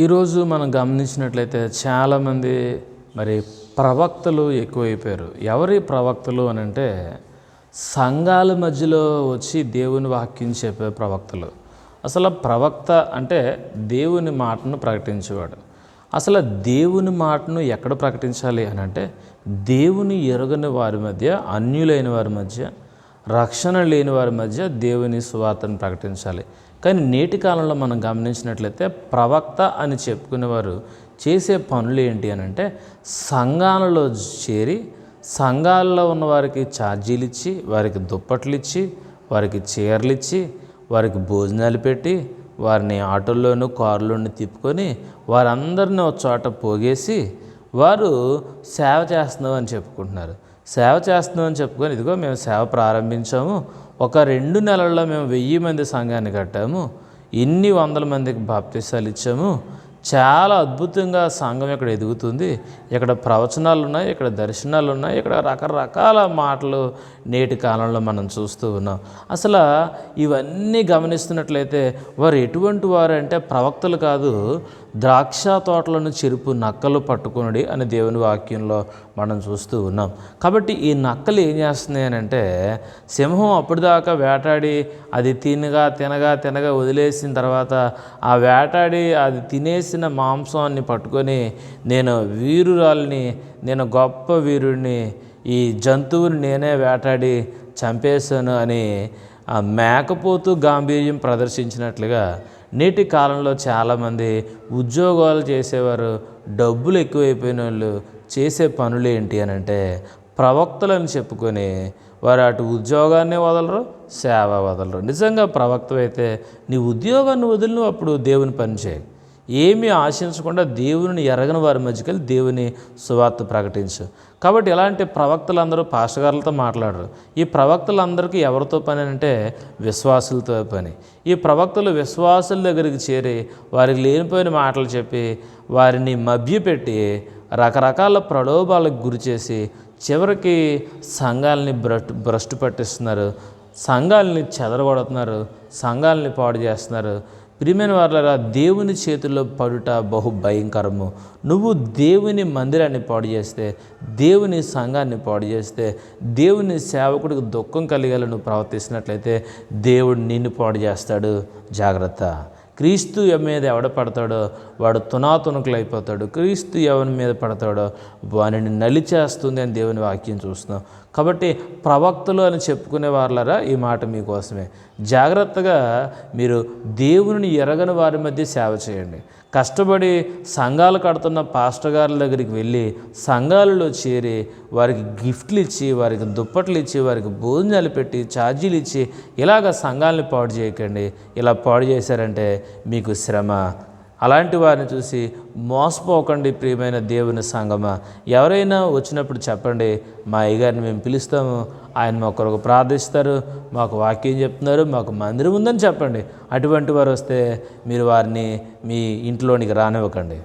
ఈరోజు మనం గమనించినట్లయితే చాలామంది మరి ప్రవక్తలు ఎక్కువైపోయారు. ఎవరి ప్రవక్తలు అని అంటే సంఘాల మధ్యలో వచ్చి దేవుని వాక్యం చెప్పే ప్రవక్తలు. అసలు ప్రవక్త అంటే దేవుని మాటను ప్రకటించేవాడు. అసలు దేవుని మాటను ఎక్కడ ప్రకటించాలి అని అంటే దేవుని ఎరగని వారి మధ్య అన్యులైన వారి మధ్య రక్షణ లేని వారి మధ్య దేవుని సువార్తను ప్రకటించాలి. కానీ నేటి కాలంలో మనం గమనించినట్లయితే ప్రవక్త అని చెప్పుకునేవారు చేసే పనులు ఏంటి అని అంటే సంఘాలలో చేరి సంఘాల్లో ఉన్న వారికి ఛార్జీలు ఇచ్చి వారికి దుప్పట్లు ఇచ్చి వారికి చీరలు ఇచ్చి వారికి భోజనాలు పెట్టి వారిని ఆటోల్లోనూ కారులోనూ తిప్పుకొని వారందరిని ఒక చోట పోగేసి వారు సేవ చేస్తున్నావు అని చెప్పుకుంటున్నారు. సేవ చేస్తున్నామని చెప్పుకొని ఇదిగో మేము సేవ ప్రారంభించాము. ఒక రెండు నెలల్లో మేము వెయ్యి మంది సంఘాన్ని కట్టాము. ఇన్ని వందల మందికి బాప్తీసాలు ఇచ్చాము. చాలా అద్భుతంగా సంఘం ఇక్కడ ఎదుగుతుంది. ఇక్కడ ప్రవచనాలు ఉన్నాయి ఇక్కడ దర్శనాలు ఉన్నాయి ఇక్కడ రకరకాల మాటలు నేటి కాలంలో మనం చూస్తూ ఉన్నాం. అసలు ఇవన్నీ గమనిస్తున్నట్లయితే వారు ఎటువంటి వారు అంటే ప్రవక్తలు కాదు ద్రాక్ష తోటలను చెరుపు నక్కలు పట్టుకునడి అని దేవుని వాక్యంలో మనం చూస్తూ ఉన్నాం. కాబట్టి ఈ నక్కలు ఏం చేస్తున్నాయి అని అంటే సింహం అప్పటిదాకా వేటాడి అది తినగా తినగా తినగా వదిలేసిన తర్వాత ఆ వేటాడి అది తినేసిన మాంసాన్ని పట్టుకొని నేను వీరురాల్ని నేను గొప్ప వీరుడిని ఈ జంతువుని నేనే వేటాడి చంపేశాను అని ఆ మేకపోతు గాంభీర్యం ప్రదర్శించినట్లుగా నేటి కాలంలో చాలామంది ఉద్యోగాలు చేసేవారు డబ్బులు ఎక్కువైపోయిన వాళ్ళు చేసే పనులు ఏంటి అని అంటే ప్రవక్తలని చెప్పుకొని వారు అటు ఉద్యోగాన్ని వదలరు సేవ వదలరు. నిజంగా ప్రవక్త అయితే నీ ఉద్యోగాన్ని వదిలిన అప్పుడు దేవుని పని చేయి. ఏమీ ఆశించకుండా దేవుని ఎరగని వారి మధ్యకి దేవుని సువార్త ప్రకటించు. కాబట్టి ఇలాంటి ప్రవక్తలందరూ పాస్టగారులతో మాట్లాడరు. ఈ ప్రవక్తలందరికీ ఎవరితో పని అంటే విశ్వాసులతో పని. ఈ ప్రవక్తలు విశ్వాసుల దగ్గరికి చేరి వారికి లేనిపోయిన మాటలు చెప్పి వారిని మభ్యపెట్టి రకరకాల ప్రలోభాలకు గురి చేసి చివరికి సంఘాలని భ్రష్టు భ్రష్టు పట్టిస్తున్నారు సంఘాలని చెదరగొడుతున్నారు. సంఘాలని పాడు చేస్తున్నారు. ప్రియమైన వాళ్ళరా దేవుని చేతుల్లో పడుట బహు భయంకరము. నువ్వు దేవుని మందిరాన్ని పాడు చేస్తే దేవుని సంఘాన్ని పాడు చేస్తే దేవుని సేవకుడికి దుఃఖం కలిగేలా నువ్వు ప్రవర్తిస్తున్నట్లయితే దేవుడు నిన్ను పాడు చేస్తాడు. జాగ్రత్త. క్రీస్తు మీద ఎవడ పడతాడో వాడు తునాతునకులు అయిపోతాడు క్రీస్తు ఎవరి మీద పడతాడో వానిని నలిచేస్తుంది అని దేవుని వాక్యం చూస్తున్నాం. కాబట్టి ప్రవక్తలు అని చెప్పుకునే వాళ్ళరా ఈ మాట మీకోసమే. జాగ్రత్తగా మీరు దేవుని ఎరగని వారి మధ్య సేవ చేయండి. కష్టపడి సంఘాలు కడుతున్న పాస్టర్ గారుల దగ్గరికి వెళ్ళి సంఘాలలో చేరి వారికి గిఫ్ట్లు ఇచ్చి వారికి దుప్పట్లు ఇచ్చి వారికి భోజనాలు పెట్టి ఛార్జీలు ఇచ్చి ఇలాగ సంఘాలని పాడు చేయకండి. ఇలా పాడు చేశారంటే మీకు శ్రమ. అలాంటి వారిని చూసి మోసపోకండి ప్రియమైన దేవుని సంగమ. ఎవరైనా వచ్చినప్పుడు చెప్పండి మా అయ్యగారిని మేము పిలుస్తాము. ఆయన మా కొరకు ప్రార్థిస్తారు. మాకు వాక్యం చెప్తున్నారు. మాకు మందిరం ఉందని చెప్పండి. అటువంటి వారు వస్తే మీరు వారిని మీ ఇంట్లోనికి రానివ్వకండి.